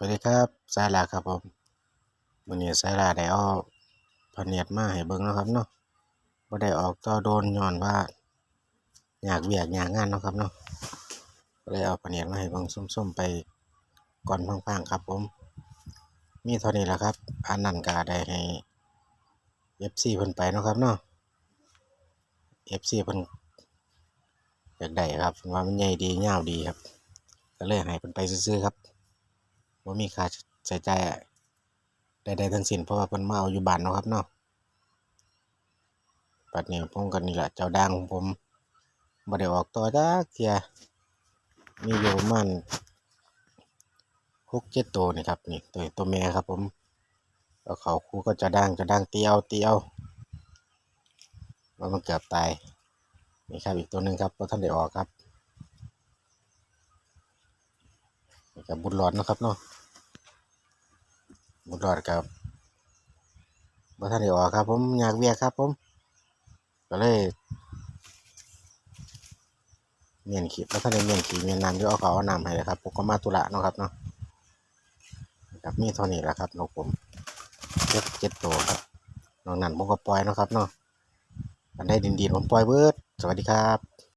วัสดีครับสายลาครับผมวันนี้สายลาได้เอาพะเนียดมาให้เบิ่งนะครับเนาะบ่ได้ออกต่อโดนย้อนว่า อยากเวียกอยากงานนะครับเนาะก็เลยเอาพะเนียดมาให้เบิ่งส้มๆไปก่อนพังๆครับผม มีเท่านี้แหละครับ อันนั้นก็ได้ให้ FC เพิ่นไปนะครับเนาะ FC เพิ่นอยากได้ครับว่ามันใหญ่ดียาวดีครับ ก็เลยให้เพิ่นไปซื่อๆครับ บ่มีค่าใช้จ่ายใดๆทั้งสิ้นเพราะว่าเพิ่นมาเอาอยู่บ้านเนาะครับเนาะบัดนี้ผมก็นี่แหละเจ้าดังของผมบ่ได้ออกต่อจักเทียมีอยู่ประมาณ6-7ตัวนี่ครับนี่ตัวตัวแม่ครับผมแล้วเขาคู่ก็จะด่างจะด่างเตียวเตียวว่ามันเกือบตายนี่ครับอีกตัวหนึ่งครับบ่ทันได้ออกครับนี่ก็บุญรอดเนะครับเนาะ บุญรอดครับบ่ทันได้ออกครับ ผมอยากเวียกครับ ผม ก็เลยเมียนขี้บ่ทันได้เมียนขี้เมียนน้ำอยู่เอาเขาเอาน้ำให้เลยครับผมก็มาธุระเนาะครับเนาะครับมีเท่านี้แหละครับนกผมเจ็ดเจ็ดตัวครับนอกนั้นผมก็ปล่อยเนาะครับเนาะอันได้ดินดีผมปล่อยเบิดสวัสดีครับ